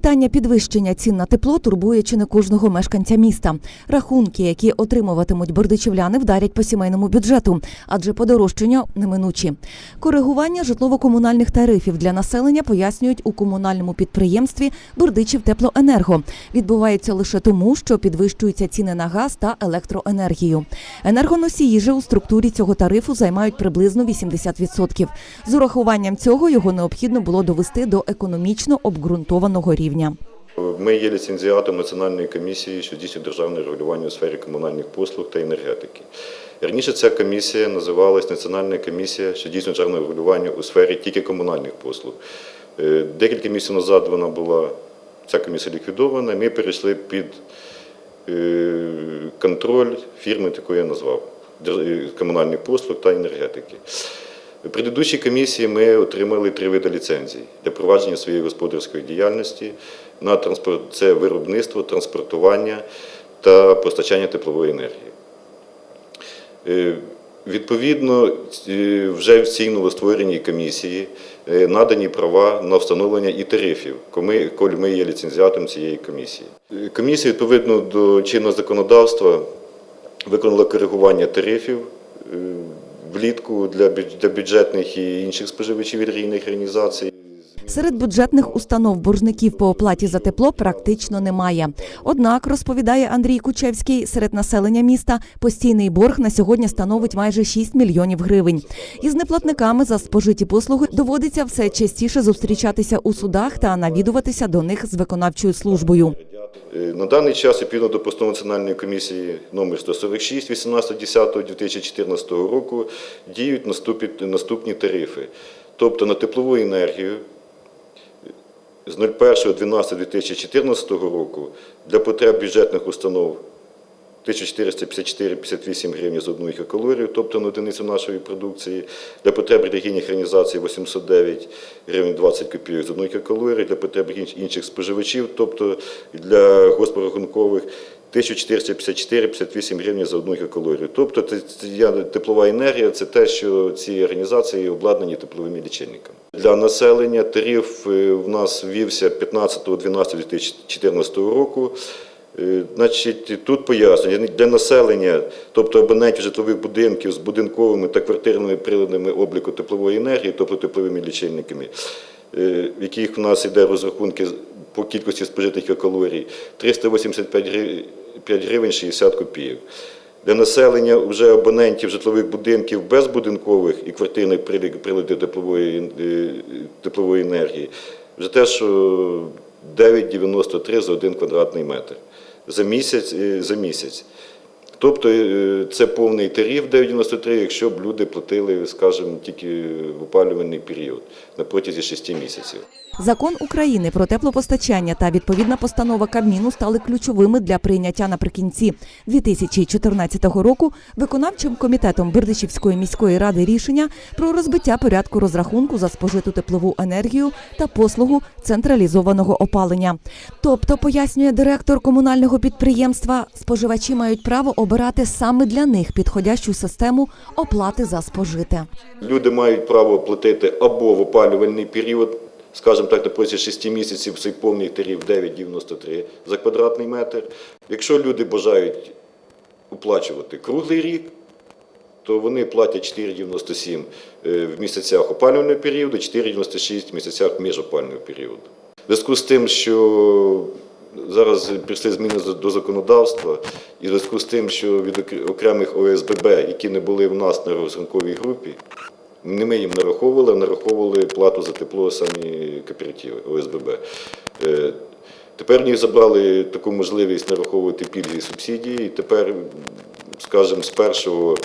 Питання підвищення цін на тепло турбує чи не кожного мешканця міста. Рахунки, які отримуватимуть бердичівляни, вдарять по сімейному бюджету, адже подорожчання неминучі. Коригування житлово-комунальних тарифів для населення пояснюють у комунальному підприємстві Бердичів Теплоенерго. Відбувається лише тому, що підвищуються ціни на газ та електроенергію. Енергоносії же у структурі цього тарифу займають приблизно 80%. З урахуванням цього його необхідно було довести до економічно обґрунтованого рівня. Ми є ліцензіатом Національної комісії, що здійснює державне регулювання у сфері комунальних послуг та енергетики. Раніше ця комісія називалась Національна комісія, що здійснює державне регулювання у сфері тільки комунальних послуг. Е, Декілька місяців назад вона була, ця комісія ліквідована, ми перейшли під е, контроль фірми, таку я назвав, е, комунальних послуг та енергетики. У предыдущій комісії ми отримали три види ліцензій для провадження своєї господарської діяльності на транспорт, це виробництво, транспортування та постачання теплової енергії. Е, Відповідно, е, вже в цій новоствореній комісії е, надані права на встановлення і тарифів, коли ми є ліцензіатом цієї комісії. Комісія, відповідно до чинного законодавства, виконала коригування тарифів влітку для бюдж- бюджетних і інших споживачів релігійних організацій. Серед бюджетних установ боржників по оплаті за тепло практично немає. Однак, розповідає Андрій Кучевський, серед населення міста постійний борг на сьогодні становить майже 6 мільйонів гривень. Із неплатниками за спожиті послуги доводиться все частіше зустрічатися у судах та навідуватися до них з виконавчою службою. Е, На даний час, відповідно до постанови Національної комісії номер 146 18.10.2014 року, діють наступні, наступні тарифи. Тобто на теплову енергію з 01.12.2014 року для потреб бюджетних установ 1454,58 гривень за одну гігакалорію, тобто на одиницю нашої продукції, для потреб релігійних організацій 809 гривень 20 копійок за одну гігакалорію, для потреб інших споживачів, тобто для госпорахункових 1454,58 гривень за одну гігакалорію. Тобто теплова енергія це те, що ці організації обладнані тепловими лічильниками. Для населення тариф е, в нас ввівся 15.12.2014 року. Е, Значить, тут пояснення для населення, тобто абонентів житлових будинків з будинковими та квартирними приладами обліку теплової енергії, тобто тепловими лічильниками, е, в яких в нас йде розрахунки по кількості спожитих калорій, 385 гривень 60 копійок. Для населення вже абонентів житлових будинків безбудинкових і квартирних прилад- приладів теплової, е, теплової енергії, вже те, що 9,93 за один квадратний метр за місяць. е, За місяць. Тобто е, це повний тариф 9,93, якщо б люди платили, скажімо, тільки в опалювальний період на протязі 6 місяців. Закон України про теплопостачання та відповідна постанова Кабміну стали ключовими для прийняття наприкінці 2014 року виконавчим комітетом Бердичівської міської ради рішення про розбиття порядку розрахунку за спожиту теплову енергію та послугу централізованого опалення. Тобто, пояснює директор комунального підприємства, споживачі мають право обирати саме для них підходящу систему оплати за спожите. Люди мають право платити або в опалювальний період, скажімо так, на протязі 6 місяців цей повний тариф 9,93 за квадратний метр. Якщо люди бажають оплачувати круглий рік, то вони платять 4,97 е, в місяцях опалювального періоду, 4,96 в місяцях міжопалювального періоду. В зв'язку з тим, що зараз прийшли зміни до законодавства, і в зв'язку з тим, що від окремих ОСББ, які не були в нас на розрахунковій групі, не ми їм нараховували, а нараховували плату за тепло самі кооперативи ОСББ. Е, Тепер в забрали таку можливість нараховувати пільги і субсидії. І тепер, скажімо, з 1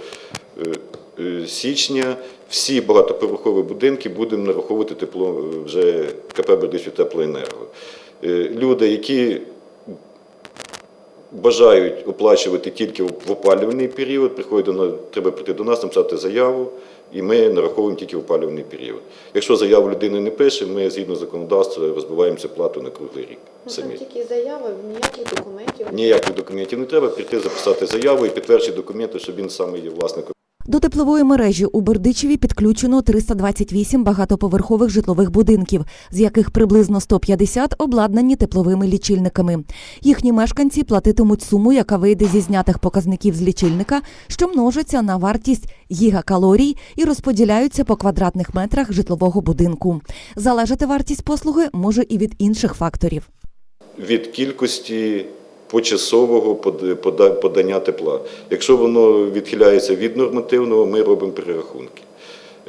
е, е, січня всі багатоповерхові будинки будемо нараховувати тепло вже КП «Бердичів Теплоенерго. Е, Люди, які бажають оплачувати тільки в опалювальний період, приходять до треба прийти до нас, написати заяву, і ми нараховуємо тільки в опалювальний період. Якщо заяву людина не пише, ми згідно законодавства розбиваємо цю плату на круглий рік Ну, самі. там тільки заява, ніяких документів. Ніяких документів не треба, прийти записати заяву і підтвердити документи, що він саме є власником. До теплової мережі у Бердичеві підключено 328 багатоповерхових житлових будинків, з яких приблизно 150 обладнані тепловими лічильниками. Їхні мешканці платитимуть суму, яка вийде зі знятих показників з лічильника, що множиться на вартість гігакалорій і розподіляються по квадратних метрах житлового будинку. Залежати вартість послуги може і від інших факторів. від кількості почасового подання тепла. Якщо воно відхиляється від нормативного, ми робимо перерахунки.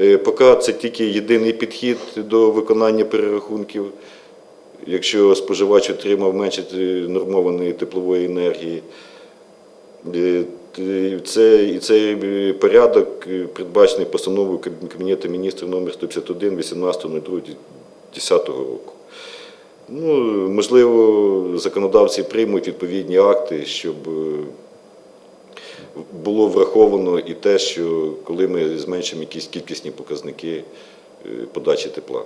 Е, Поки це тільки єдиний підхід до виконання перерахунків. Якщо споживач отримав менше е, нормованої теплової енергії, Е, це, і цей порядок передбачений постановою Кабінету міністрів номер 151 18.02.10 року. Ну, можливо, законодавці приймуть відповідні акти, щоб е, було враховано і те, що коли ми зменшимо якісь кількісні показники е, подачі тепла.